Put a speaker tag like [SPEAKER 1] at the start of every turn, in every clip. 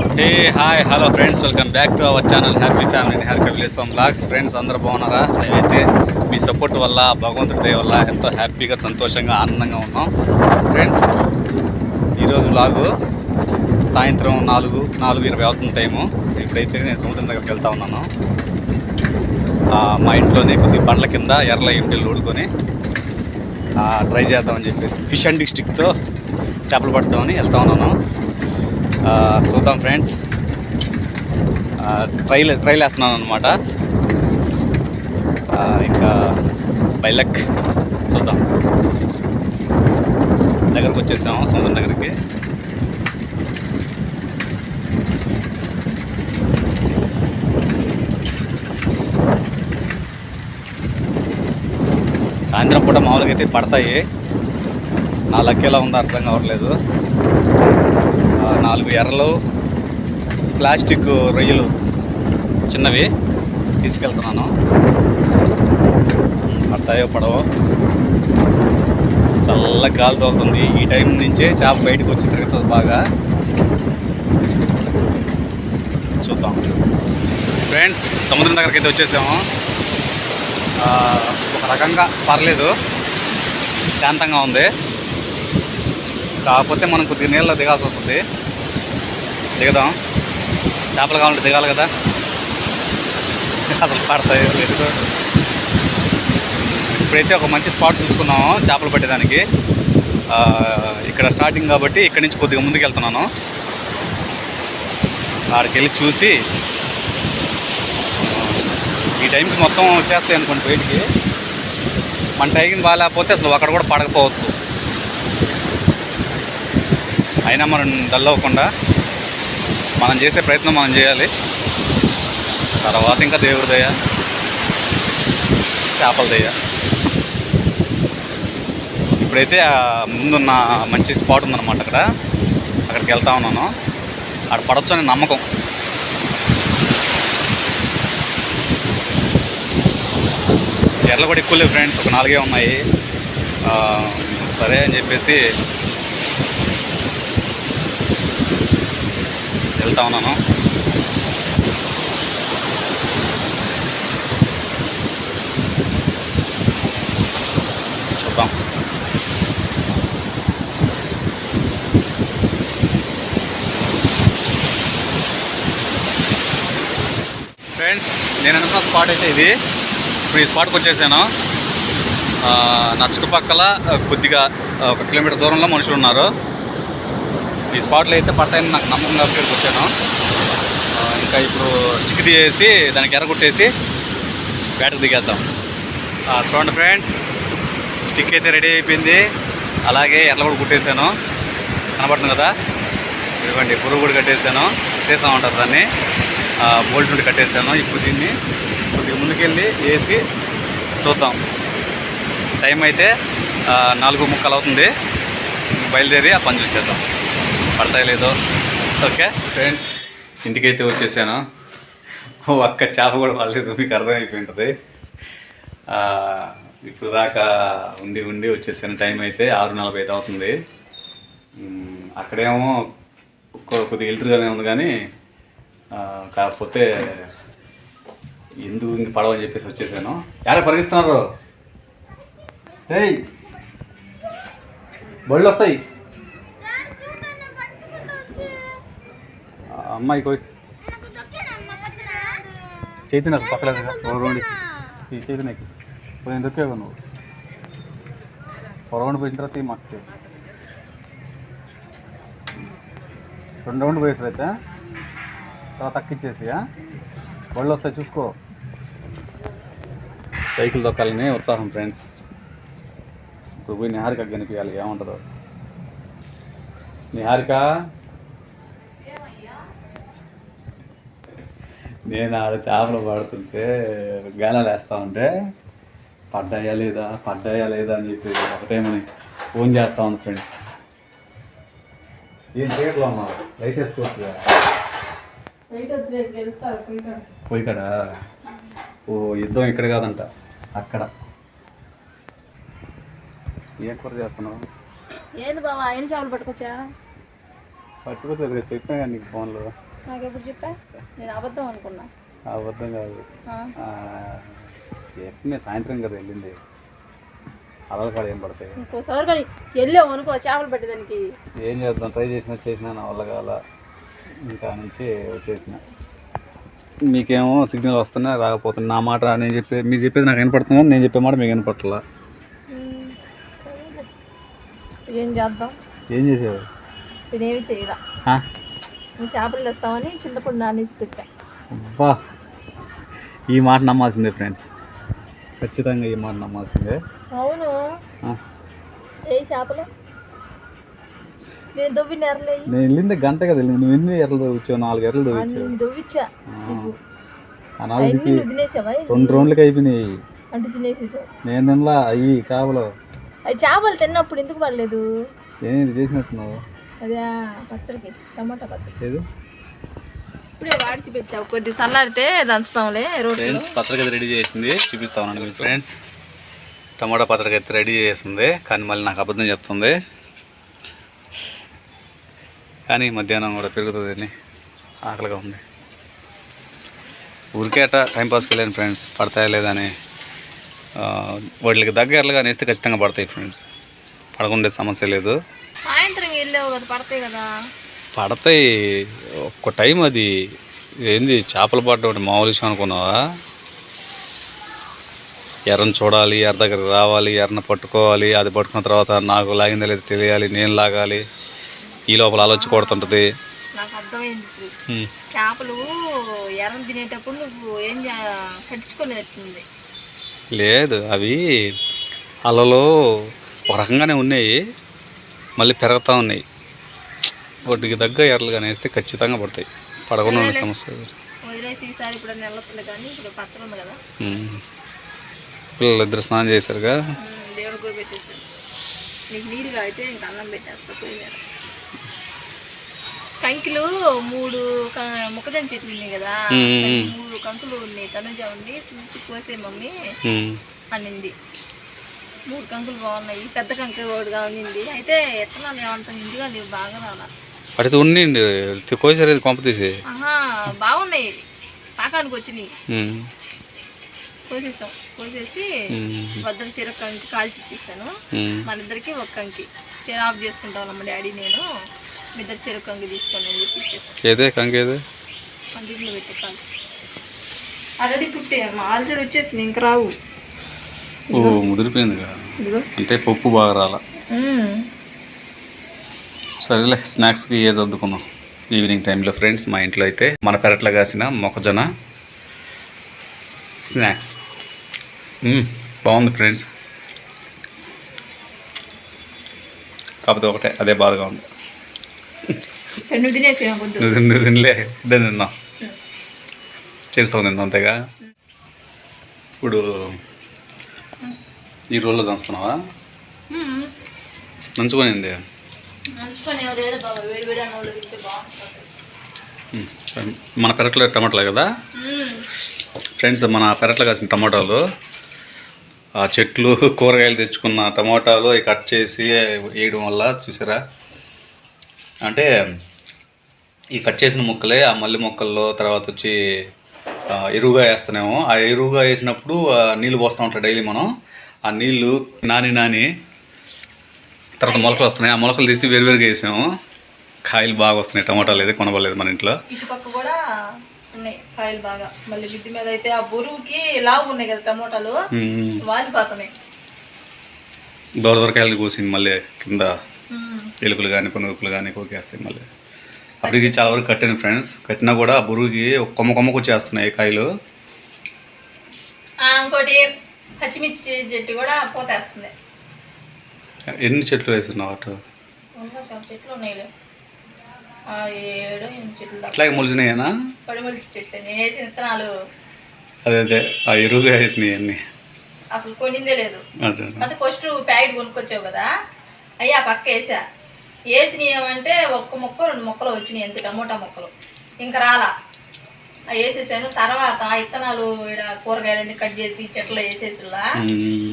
[SPEAKER 1] Hey hi hello friends welcome back to our channel happy family happy village farm blogs friends అందరూ బాగున్నారా? మేమైతే మీ support వల్ల భగవంతుడి దయ వల్ల ఎంతో హ్యాపీగా సంతోషంగా ఆనందంగా ఉన్నాం. ఫ్రెండ్స్ ఈరోజు బ్లాగు సాయంత్రం నాలుగు నాలుగు ఇరవై అవుతున్న టైము ఇప్పుడైతే నేను సముద్రం దగ్గరికి వెళ్తా ఉన్నాను. మా ఇంట్లోనే కొద్ది బండ్ల కింద ఎర్రల ఇంటిలు ఊడుకొని ట్రై చేద్దామని చెప్పేసి ఫిష్ అండ్ స్టిక్తో చేపలు పడతామని వెళ్తా ఉన్నాను. చూద్దాం ఫ్రెండ్స్. ట్రైల్ ట్రైల్ వేస్తున్నాను అనమాట ఇంకా బైలక్ చూద్దాం. దగ్గరకు వచ్చేసాము సముద్రం దగ్గరికి. సాయంత్రం పూట మామూలుగా అయితే పడతాయి. నా లక్ ఎలా ఉందో అర్థం కావట్లేదు. నాలుగు ఎర్రలు ప్లాస్టిక్ రొయ్యలు చిన్నవి తీసుకెళ్తున్నాను. పడతాయో పడవో. చల్ల గాలి తోలుతుంది. ఈ టైం నుంచే చేప బయటకు వచ్చి తిరుగుతుంది బాగా. చూద్దాం. ఫ్రెండ్స్ సముద్రం దగ్గరికి అయితే వచ్చేసాము ఒక రకంగా పర్లేదు. శాంతంగా ఉంది. కాకపోతే మనం కొద్దిగా నీళ్ళలో దిగాల్సి వస్తుంది. దిగుదాం చేపలు కావాలంటే దిగాలి కదా. అసలు పడతాయి లేదు. ఇప్పుడైతే ఒక మంచి స్పాట్ చూసుకున్నాము చేపలు పట్టేదానికి. ఇక్కడ స్టార్టింగ్ కాబట్టి ఇక్కడి నుంచి కొద్దిగా ముందుకు వెళ్తున్నాను ఆడికి వెళ్ళి చూసి ఈ టైంకి మొత్తం వచ్చేస్తాయి అనుకోండి బయటికి. మన టైం బాగాలేకపోతే అసలు అక్కడ కూడా పడకపోవచ్చు. అయినా మనం డల్ అవ్వకుండా మనం చేసే ప్రయత్నం మనం చేయాలి. తర్వాత ఇంకా దేవుడి దయ చేపల దయ. ఇప్పుడైతే ముందున్న మంచి స్పాట్ ఉందన్నమాట అక్కడ. అక్కడికి వెళ్తా ఉన్నాను. అక్కడ పడవచ్చు అనే నమ్మకం. ఎర్రలు కూడా ఎక్కువ లేవు ఫ్రెండ్స్. ఒక నాలుగే ఉన్నాయి. సరే అని చెప్పేసి వెళ్తా ఉన్నాను. చూద్దాం. ఫ్రెండ్స్ నేను అనుకున్న స్పాట్ అయితే ఇది. ఇప్పుడు ఈ స్పాట్కి వచ్చేసాను. నా చుట్టుపక్కల కొద్దిగా ఒక కిలోమీటర్ దూరంలో మనుషులు ఉన్నారు. ఈ స్పాట్లో అయితే పడతాయని నాకు నమ్మకం కాబట్టి వచ్చాను. ఇంకా ఇప్పుడు చిక్కు తీసేసి దానికి ఎర్ర కొట్టేసి బ్యాటరీ దిగేద్దాం. చూడండి ఫ్రెండ్స్ స్టిక్ అయితే రెడీ అయిపోయింది. అలాగే ఎర్ర కూడా కుట్టేశాను. కనబడుతుంది కదా? ఇదిగోండి పురుగు కూడా కట్టేశాను. సీసం ఉంటుంది దాన్ని. బోల్ట్ నుండి కట్టేశాను ఇప్పుడు దీన్ని. కొద్దిగా ముందుకెళ్ళి వేసి చూద్దాం. టైం అయితే నాలుగు ముక్కలు అవుతుంది. బయలుదేరి ఆ పని చూసేద్దాం. పడతాయి లేదో. ఓకే? ఫ్రెండ్స్ ఇంటికైతే వచ్చేసాను. ఒక్క అక్క చేప కూడా పడలేదు మీకు అర్థమైపోయి ఉంటుంది ఇప్పుడు దాకా ఉండి ఉండి వచ్చేసాను. టైం అయితే ఆరు నలభై ఐదు అవుతుంది. అక్కడేమో కొ- కొద్దిగా ఎల్టర్గానే ఉంది కానీ కాకపోతే ఎందుకు ఇంక పడవని చెప్పేసి వచ్చేసాను. ఎలా పరిగిస్తున్నారు ఏయ్! బళ్ళు వస్తాయి ఆ, అమ్మాయి కోయ్. చేతి నాకు పక్కన రెండు. ఈ చేతి నాకు. పోయి ఎందుకే నువ్వు. ఒక రౌండ్ పోయిన తర్వాత ఈ మాకు రెండు రౌండ్ పోయేసారు అయితే తర్వాత తక్కిచ్చేసి ఆ? బళ్ళు వస్తాయి చూసుకో. సైకిల్ దొక్కాలని ఉత్సాహం ఫ్రెండ్స్. ఇప్పుడు పోయి నిహారిక కనిపించాలి ఏముంటుందో. నిహారిక నేను ఆడ చేపలు పడుతుంటే గాలాలు వేస్తా ఉంటే పడ్డాయా లేదా? పడ్డాయా లేదా? అని చెప్పి ఒకటేమని ఫోన్ చేస్తా ఉంది ఫ్రెండ్స్. ఏం చేయట్లో అమ్మా? లైట్ వేసుకోవచ్చు పోయి కదా ఓ యుద్ధం ఇక్కడ కాదంట అక్కడ. ఏ కూర చేస్తున్నావు?
[SPEAKER 2] ఏంది బావా ఎన్ని చేపలు పట్టుకొచ్చా?
[SPEAKER 1] పట్టుకోలేదు చెప్పినా కానీ నీకు ఫోన్లో.
[SPEAKER 2] నాకెప్పుడు చెప్పా? నేను అబద్ధం అనుకున్నా.
[SPEAKER 1] అబద్ధం కాదు. ఎప్పుడు సాయంత్రం కదా వెళ్ళింది. అలలు కాడ ఏం పడతాయి?
[SPEAKER 2] ఇంకోసారి కానీ వెళ్ళావు అనుకో చేపలు పట్టేదానికి
[SPEAKER 1] ఏం చేద్దాం? ట్రై చేసినా చేసినా నా వల్ల కాల. ఇంకా నుంచి వచ్చేసిన మీకేమో సిగ్నల్ వస్తున్నా రాకపోతున్నా. నా మాట నేను చెప్పే మీరు చెప్పేది నాకు వినపడుతున్నా నేను చెప్పే మాట మీకు
[SPEAKER 2] సరేలే. ఏం చేద్దాం?
[SPEAKER 1] ఏం చేసేవారు
[SPEAKER 2] నేనేమి చేయరా చేపలు తెస్తామని చింతపండు నానేసి పెట్టా
[SPEAKER 1] అబ్బా ఈ మాట నమ్మాల్సిందే ఫ్రెండ్స్ ఖచ్చితంగా ఈ మాట నమ్మాల్సిందే.
[SPEAKER 2] అవును. ఏ చేపలు? నేను దొవ్వి నెరలేయి
[SPEAKER 1] నేను వెళ్ళింది గంట కదా నువ్వు ఎన్ని ఎర్రలు దొవిచ్చావు నాలుగు ఎర్రలు దొవిచ్చావు
[SPEAKER 2] అన్ని దొవ్విచ్చా? తినేసావా?
[SPEAKER 1] రెండు రౌండ్లకి అయిపోయినాయి.
[SPEAKER 2] అంటే తినేసేసావు.
[SPEAKER 1] నేను తినలా అయ్యి చేపలు.
[SPEAKER 2] అవి చేపలు తిన్నప్పుడు ఎందుకు పడలేదు?
[SPEAKER 1] ఏంటి చేసినట్టున్నావు?
[SPEAKER 2] అదే పచ్చడికి టమాటా పచ్చడి.
[SPEAKER 1] ఏది?
[SPEAKER 2] ఇప్పుడే వాడిసి పెట్టావు కొద్ది చల్లారితే దంచుతాంలే రోడ్డు
[SPEAKER 1] ఫ్రెండ్స్ పచ్చడికి అయితే రెడీ చేసింది చూపిస్తా ఉన్నాను మీకు. ఫ్రెండ్స్. టమాటా పచ్చడికి అయితే రెడీ చేసింది కానీ మళ్ళీ నాకు అబద్ధం చెప్తుంది. కానీ మధ్యాహ్నం కూడా పెరుగుతుంది అని ఆకలిగా ఉంది. ఊరికే అట్ట టైంపాస్కి వెళ్ళాను ఫ్రెండ్స్ పడతాయా లేదా అని. ఆ, వాటికి దగ్గరలుగా నేస్తే ఖచ్చితంగా పడతాయి ఫ్రెండ్స్. పడకుండే సమస్య లేదు.
[SPEAKER 2] కదా పడతాయి కదా.
[SPEAKER 1] పడతాయి. ఒక్క టైం అది. ఏంది చేపలు పడడం అంటే మామూలు విషయం అనుకున్నావా? ఎర్రని చూడాలి ఎర్ర దగ్గర రావాలి ఎర్రని పట్టుకోవాలి అది పట్టుకున్న తర్వాత నాకు లాగిందో లేదో తెలియాలి నేను లాగాలి. ఈ లోపల ఆలోచి కొడుతుంటుంది.
[SPEAKER 2] నాకు అర్థమైంది ఇప్పుడు.
[SPEAKER 1] హ్మ్.
[SPEAKER 2] చేపలు ఎర్రం తినేటప్పుడు నువ్వు ఏం పట్టించుకునేస్తుంది
[SPEAKER 1] లేదు అవి అలలో ఒక రకంగానే ఉన్నాయి. మళ్ళీ పెరుగుతూ ఉన్నాయి. వాటికి దగ్గర ఎర్రలుగా వేస్తే ఖచ్చితంగా పడతాయి. పడకుండా ఉండే సమస్య లేదు.
[SPEAKER 2] వదిలేసి ఈసారి ఇప్పుడు నెల్లొచ్చులే కానీ ఇప్పుడు ఉంది కదా.
[SPEAKER 1] పిల్లలు ఇద్దరు స్నానం
[SPEAKER 2] ఉమ్, దేవుడు కూడా నీకు నీళ్ళు అయితే ఇంక అన్నం పెట్టేస్తా కంకిలు మూడు మొక్కజొన్న చెట్లు ఉన్నాయి కదా. మూడు కంకులు ఉన్నాయి. తనుజ ఉండి చూసి కోసే మమ్మీ. అనింది. మూడు కంకులు బాగున్నాయి. పెద్ద కంకి ఒకటిగా ఉన్నింది అయితే ఎత్తనాలు ఏమంటాం ఇంటిగా లేవు బాగా రాలా.
[SPEAKER 1] అడితే ఉండండి కోసారు ఇది కొంప తీసి.
[SPEAKER 2] బాగున్నాయి పాకానికి వచ్చినాయి. కోసేసాం. కోసేసి. భద్ర చీర కంకి కాల్చి ఇచ్చేసాను. మన ఇద్దరికి ఒక కంకి చీర ఆఫ్ చేసుకుంటాం మా డాడీ నేను. మీ ఇద్దరు చెరుకు కంకి తీసుకోండి అని చెప్పి ఇచ్చేసాను.
[SPEAKER 1] ఏదే కంకేదే
[SPEAKER 2] కంటిలో పెట్టి కాల్చి. ఆల్రెడీ పుట్టే ఆల్రెడీ వచ్చేసింది ఇంక రావు.
[SPEAKER 1] ఓ ముదిరిపోయింది కదా అంటే పప్పు బాగా రాల. సరేలే స్నాక్స్కి ఏ చదువుకున్నాం ఈవినింగ్ టైంలో ఫ్రెండ్స్ మా ఇంట్లో అయితే మన పెరట్లో కాసిన మొక్కజొన్న స్నాక్స్ మ్మ్, బాగుంది ఫ్రెండ్స్ కాకపోతే ఒకటే అదే బాధగా ఉంది.
[SPEAKER 2] నువ్వు
[SPEAKER 1] తిన్- నువ్వు తినలే ఇద్దరు తిందాం తిందాం అంతేగా. ఇప్పుడు ఈ రోజులో దంచుతున్నావా? నంచుకొనింది మన పెరట్లో టమాటాలు కదా. ఫ్రెండ్స్ మన పెరట్లో కాసిన టమాటాలు ఆ చెట్లు కూరగాయలు తెచ్చుకున్న టమాటాలు కట్ చేసి వేయడం వల్ల చూసారా? అంటే ఈ కట్ చేసిన ముక్కలే ఆ మల్లి మొక్కల్లో తర్వాత వచ్చి ఎరువుగా వేస్తున్నాము ఆ ఎరువుగా వేసినప్పుడు నీళ్ళు పోస్తూ ఉంటాం డైలీ మనం. ఆ నీళ్ళు నాని నాని తర్వాత మొలకలు వస్తున్నాయి. ఆ మొలకలు తీసి వేరువేరుగా వేసాము. కాయలు బాగా వస్తున్నాయి. టమాటాలు అయితే కొనబడలేదు మన ఇంట్లో.
[SPEAKER 2] ఇటు పక్క కూడా ఉన్నాయి కాయలు బాగా. మళ్ళీ మిద్ది మీద అయితే ఆ బరువుకి లావు ఉన్నాయి కదా టమోటాలు. వాలిపోతున్నాయి
[SPEAKER 1] దూర దూరకాయలు కోసింది మళ్ళీ కింద. ఎలుకలు కానీ పునుగులు కానీ కోకేస్తాయి మళ్ళీ. అప్పటికి చాలా వరకు కట్టాను ఫ్రెండ్స్. కట్టినా కూడా ఆ ఒక కొమ్మ కొమ్మకు వచ్చేస్తున్నాయి కాయలు.
[SPEAKER 2] ఇంకోటి పచ్చిమిర్చి చెట్టు కూడా పోతేస్తుంది.
[SPEAKER 1] ఎన్ని చెట్లు వేస్తున్నావు అటు?
[SPEAKER 2] చెట్లు ఉన్నాయి ఏడు చెట్లు
[SPEAKER 1] అట్లాగే
[SPEAKER 2] పడిమలిచి చెట్లు. నేను వేసిన విత్తనాలు
[SPEAKER 1] అదే అదే. ఆ ఎరువుగా వేసినాయి అన్ని.
[SPEAKER 2] అసలు కొనిందే లేదు.
[SPEAKER 1] అదే
[SPEAKER 2] అయితే ఫస్ట్ ప్యాకెట్ కొనుక్కొచ్చావు కదా? అయ్యి ఆ పక్క వేసా. వేసినవి ఏమంటే ఒక్క మొక్క రెండు మొక్కలు వచ్చినాయి అంతే టమోటా మొక్కలు. ఇంకా రాలా. వేసేసాను. తర్వాత విత్తనాలు ఈడ కూరగాయలన్నీ కట్ చేసి చెట్లు వేసేసిలా.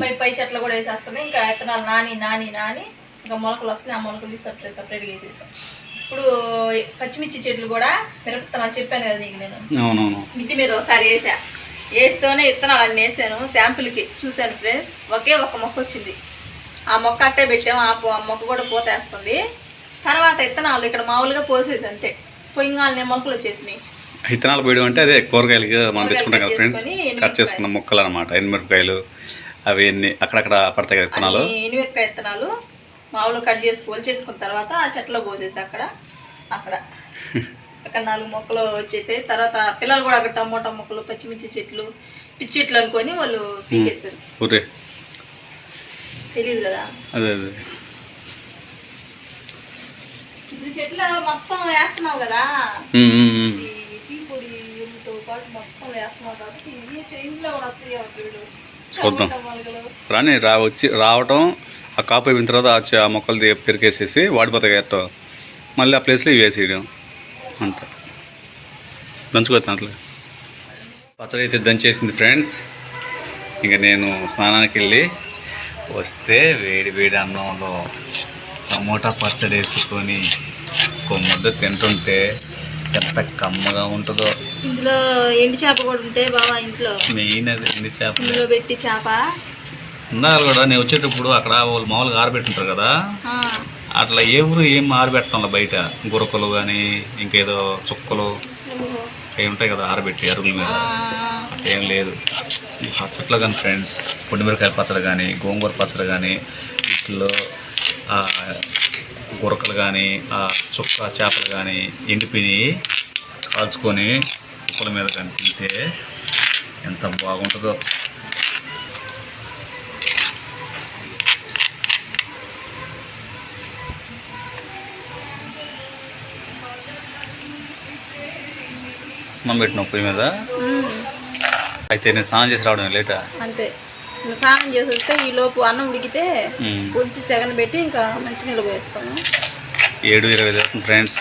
[SPEAKER 2] మరి పై చెట్లు కూడా వేసేస్తున్నాయి ఇంకా విత్తనాలు నాని నాని నాని. ఇంకా మొలకలు వస్తున్నాయి. ఆ మొలకలు తీసి సపరేట్ సపరేట్గా వేసేసాం. ఇప్పుడు పచ్చిమిర్చి చెట్లు కూడా మిరపత్తనాలు చెప్పాను కదా నీకు నేను. మిద్ది మీద ఒకసారి వేసా. వేస్తూనే విత్తనాలు అన్నీ వేసాను. శాంపుల్కి చూశాను ఫ్రెండ్స్. ఒకే ఒక మొక్క వచ్చింది. ఆ మొక్క అట్టే పెట్టాము. ఆ మొక్క కూడా పోతేస్తుంది తర్వాత విత్తనాలు ఇక్కడ మామూలుగా పోసేసి అంతే. పొయ్యంగాలనే మొక్కలు వచ్చేసినాయి.
[SPEAKER 1] విత్తనాలు పోయడం అంటే అదే కూరగాయలకి మనం
[SPEAKER 2] కూరగాయలు
[SPEAKER 1] తెచ్చుకుంటాం కదా ఫ్రెండ్స్. కట్. చేసుకున్న ముక్కలు అనమాట ఎండుమిరపకాయలు అవి ఎన్ని అక్కడక్కడ పడతాయి కదా విత్తనాలు.
[SPEAKER 2] ఎనిమిరపకాయ విత్తనాలు మామూలుగా కట్ చేసి పోల్చేసుకున్న తర్వాత ఆ చెట్లో పోసేసి అక్కడ అక్కడ. అక్కడ నాలుగు మొక్కలు వచ్చేసాయి. తర్వాత పిల్లలు కూడా అక్కడ టమోటా మొక్కలు పచ్చిమిర్చి చెట్లు పిచ్చి చెట్లు అనుకొని వాళ్ళు పీకేస్తారు
[SPEAKER 1] ఊరే
[SPEAKER 2] తెలియదు కదా.
[SPEAKER 1] అదే అదే.
[SPEAKER 2] ఇప్పుడు చెట్లు మొత్తం వేస్తున్నావు కదా. కాబట్టి వస్తాయి వీళ్ళు
[SPEAKER 1] చూద్దాం. రాని రా వచ్చి రావటం ఆ కాపు అయిపోయిన తర్వాత ఆ మొక్కలు ది- పెరికేసేసి వాడిపోతాయి ఎట్టో మళ్ళీ ఆ ప్లేస్లో ఇవి వేసేయడం. అంతే. దంచుకోవచ్చు అట్లా? పచ్చడి అయితే దంచేసింది ఫ్రెండ్స్ ఇంకా నేను స్నానానికి వెళ్ళి వస్తే వేడి వేడి అన్నంలో టమోటా పచ్చడి వేసుకొని ఒక ముద్ద తింటుంటే ఎంత కమ్మగా ఉంటుందో.
[SPEAKER 2] ఇందులో ఎండి చేప కూడా ఉంటే బావా ఇంట్లో.
[SPEAKER 1] మెయిన్ అది ఎండి చేప.
[SPEAKER 2] ఇందులో పెట్టి చేప.
[SPEAKER 1] ఉన్నారు కూడా నేను వచ్చేటప్పుడు అక్కడ వాళ్ళు మామూలుగా ఆరబెట్టుంటారు కదా. అట్లా ఊరు ఏం ఆరబెట్టడం బయట. గురకలు కానీ ఇంకేదో చుక్కలు. అవి ఉంటాయి కదా ఆరబెట్టి అరుగుల మీద. అట్లా ఏం లేదు. పచ్చట్లో కానీ ఫ్రెండ్స్ పొడిమిరకాయల పచ్చడి కానీ గోంగూర పచ్చడి కానీ వీటిలో గురకలు కానీ చుక్క చేపలు కానీ ఎండిపోయి కాల్చుకొని ఉప్పుల మీద కానీ తింటే ఎంత బాగుంటుందో. మనం పెట్టిన పొయ్యి మీద. అయితే నేను స్నానం చేసి రావడం లేటా?
[SPEAKER 2] అంతే. స్నానం చేసి వస్తే ఈ లోపు అన్నం ఉడికితే. కొంచెం సెగన పెట్టి ఇంకా మంచినీళ్ళు పోయిస్తాము.
[SPEAKER 1] ఏడు ఇరవై ఫ్రెండ్స్.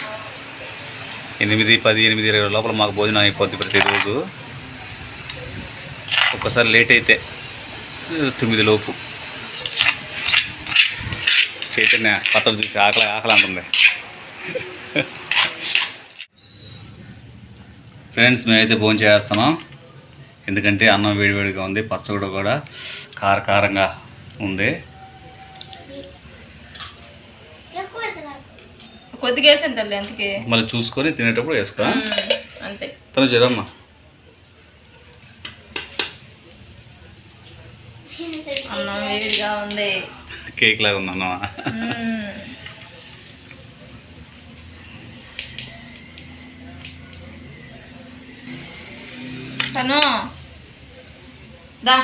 [SPEAKER 1] ఎనిమిది పది ఎనిమిది ఇరవై లోపల మాకు భోజనం అయిపోద్ది ప్రతిరోజు. ఒక్కసారి లేట్ అయితే తొమ్మిది లోపు. చైతన్య పచ్చడి చూసి ఆకలి ఆకలి అంటుంది. ఫ్రెండ్స్ మేమైతే భోజనం చేస్తున్నాం. ఎందుకంటే అన్నం వేడివేడిగా ఉంది పచ్చడి కూడా కార కారంగా ఉంది.
[SPEAKER 2] కొద్దిగా వేసాను తల్లి అందుకే.
[SPEAKER 1] మళ్ళీ చూసుకొని తినేటప్పుడు వేసుకో.
[SPEAKER 2] అంతే.
[SPEAKER 1] తను జరమ్మా.
[SPEAKER 2] అన్నం వేడిగా ఉంది.
[SPEAKER 1] కేక్ లాగా ఉంది అన్నమా.
[SPEAKER 2] తను దా.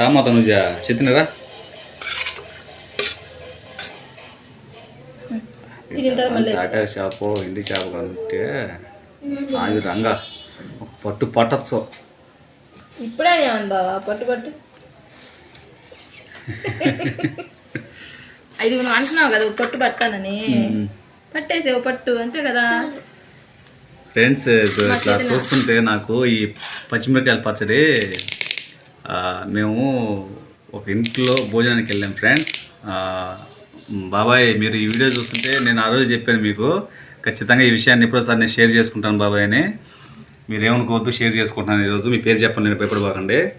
[SPEAKER 1] రామా తనుజ చెత్తినరా
[SPEAKER 2] మళ్ళీ
[SPEAKER 1] టాటా షాపు ఇంటి షాపు కంటే సాయంత్రం రంగా. పట్టు పట్టచ్చు.
[SPEAKER 2] ఇప్పుడే బావా? పట్టు పట్టు. అది నువ్వు అంటున్నావు కదా పట్టు పట్టానని పట్టేసే పట్టు అంతే కదా.
[SPEAKER 1] ఫ్రెండ్స్ ఇట్లా చూస్తుంటే నాకు ఈ పచ్చిమిరకాయల పచ్చడి మేము ఒక ఇంట్లో భోజనానికి వెళ్ళాం ఫ్రెండ్స్. బాబాయ్ మీరు ఈ వీడియో చూస్తుంటే నేను ఆ రోజు చెప్పాను మీకు. ఖచ్చితంగా ఈ విషయాన్ని ఎప్పుడోసారి నేను షేర్ చేసుకుంటాను బాబాయ్ అని. మీరు ఏమనుకోవద్దు షేర్ చేసుకుంటున్నాను ఈరోజు మీ పేరు చెప్పండి నేను భయపడబాకండి.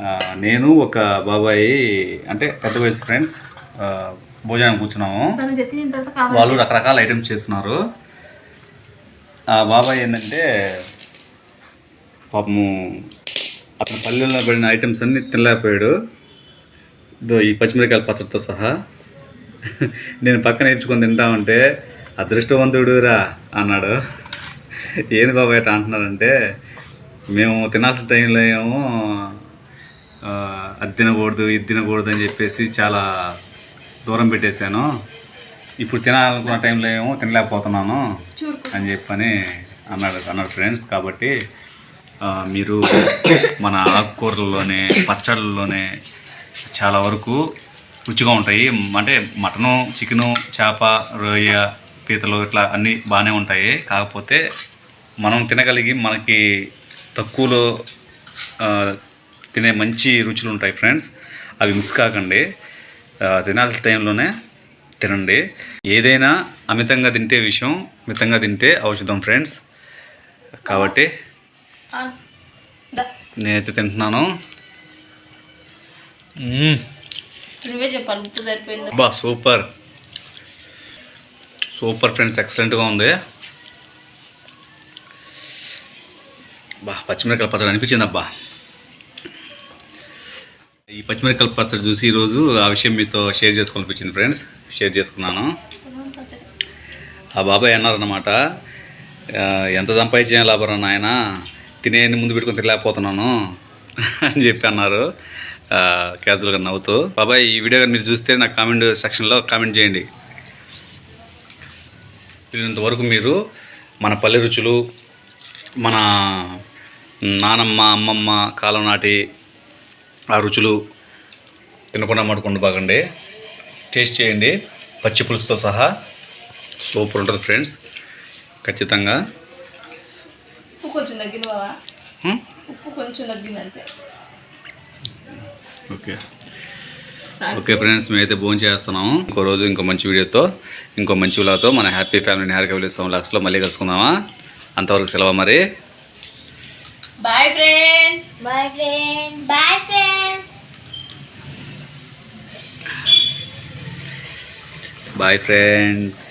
[SPEAKER 1] ఆ, నేను ఒక బాబాయ్ అంటే పెద్ద వయసు ఫ్రెండ్స్. భోజనం కూర్చున్నాము. వాళ్ళు రకరకాల ఐటమ్స్ చేస్తున్నారు. ఆ బాబాయ్ ఏంటంటే పాపము అతని పల్లెల్లో పడిన ఐటమ్స్ అన్ని తినలేకపోయాడు. ఇదో ఈ పచ్చిమిరకాయల పచ్చడితో సహా. నేను పక్కన నేర్చుకొని తింటామంటే అదృష్టవంతుడు రా అన్నాడు. ఏంది బాబాయ్ అట్లా అంటున్నారంటే మేము తినాల్సిన టైంలో ఏమో అది తినకూడదు ఇది తినకూడదు అని చెప్పేసి చాలా దూరం పెట్టేశాను. ఇప్పుడు తినాలనుకున్న టైంలో ఏమో తినలేకపోతున్నాను అని చెప్పని అన్నాడు అన్నాడు ఫ్రెండ్స్ కాబట్టి. మీరు మన ఆకుకూరల్లోనే పచ్చళ్ళలోనే చాలా వరకు రుచిగా ఉంటాయి. అంటే మటను చికెను చేప రొయ్య పీతలు ఇట్లా అన్నీ బాగానే ఉంటాయి. కాకపోతే మనం తినగలిగి మనకి తక్కువలో తినే మంచి రుచులు ఉంటాయి ఫ్రెండ్స్. అవి మిస్ కాకండి. తినాల్సిన టైంలోనే తినండి. ఏదైనా అమితంగా తింటే విషయం మితంగా తింటే ఔషధం ఫ్రెండ్స్. కాబట్టి నేనైతే తింటున్నాను.
[SPEAKER 2] నువ్వే చెప్పాలి ఉప్పు సరిపోయింది?
[SPEAKER 1] బా సూపర్. సూపర్ ఫ్రెండ్స్ ఎక్సలెంట్గా ఉంది. బా పచ్చిమిరకాయల పచ్చడి అనిపించింది అబ్బా. ఈ పచ్చిమిరకాయల పచ్చడి చూసి ఈరోజు ఆ విషయం మీతో షేర్ చేసుకోవాలనిపించింది ఫ్రెండ్స్. షేర్ చేసుకున్నాను. ఆ బాబాయ్ అన్నారన్నమాట "ఆ, ఎంత సంపాదించిన లాభం నాయన. తినేయని ముందు పెట్టుకొని తినలేకపోతున్నాను అని చెప్పి అన్నారు. క్యాజువల్గా నవ్వుతూ. బాబాయ్ ఈ వీడియో కానీ మీరు చూస్తే నాకు కామెంట్ సెక్షన్లో కామెంట్ చేయండి. వీళ్ళంతవరకు మీరు మన పల్లె రుచులు మన నానమ్మ అమ్మమ్మ కాలం నాటి ఆ రుచులు తినకుండా మడుకుండా బాగండి. టేస్ట్ చేయండి. పచ్చి పులుసుతో సహా సూపర్ ఉంటుంది ఫ్రెండ్స్ ఖచ్చితంగా.
[SPEAKER 2] ఉప్పు కొంచెం తగ్గింది బావా.
[SPEAKER 1] హ్మ్?
[SPEAKER 2] ఉప్పు కొంచెం తగ్గింది అంతే.
[SPEAKER 1] ఓకే. ఓకే ఫ్రెండ్స్ మేమైతే భోజనం చేస్తున్నాము. ఇంకో రోజు ఇంకో మంచి వీడియోతో ఇంకో మంచి విలాతో మన happy family happy village seven లాక్స్లో మళ్ళీ కలుసుకుందామా? అంతవరకు సెలవు మరి.
[SPEAKER 2] Bye friends
[SPEAKER 3] Bye friends. Bye friends.
[SPEAKER 1] Bye friends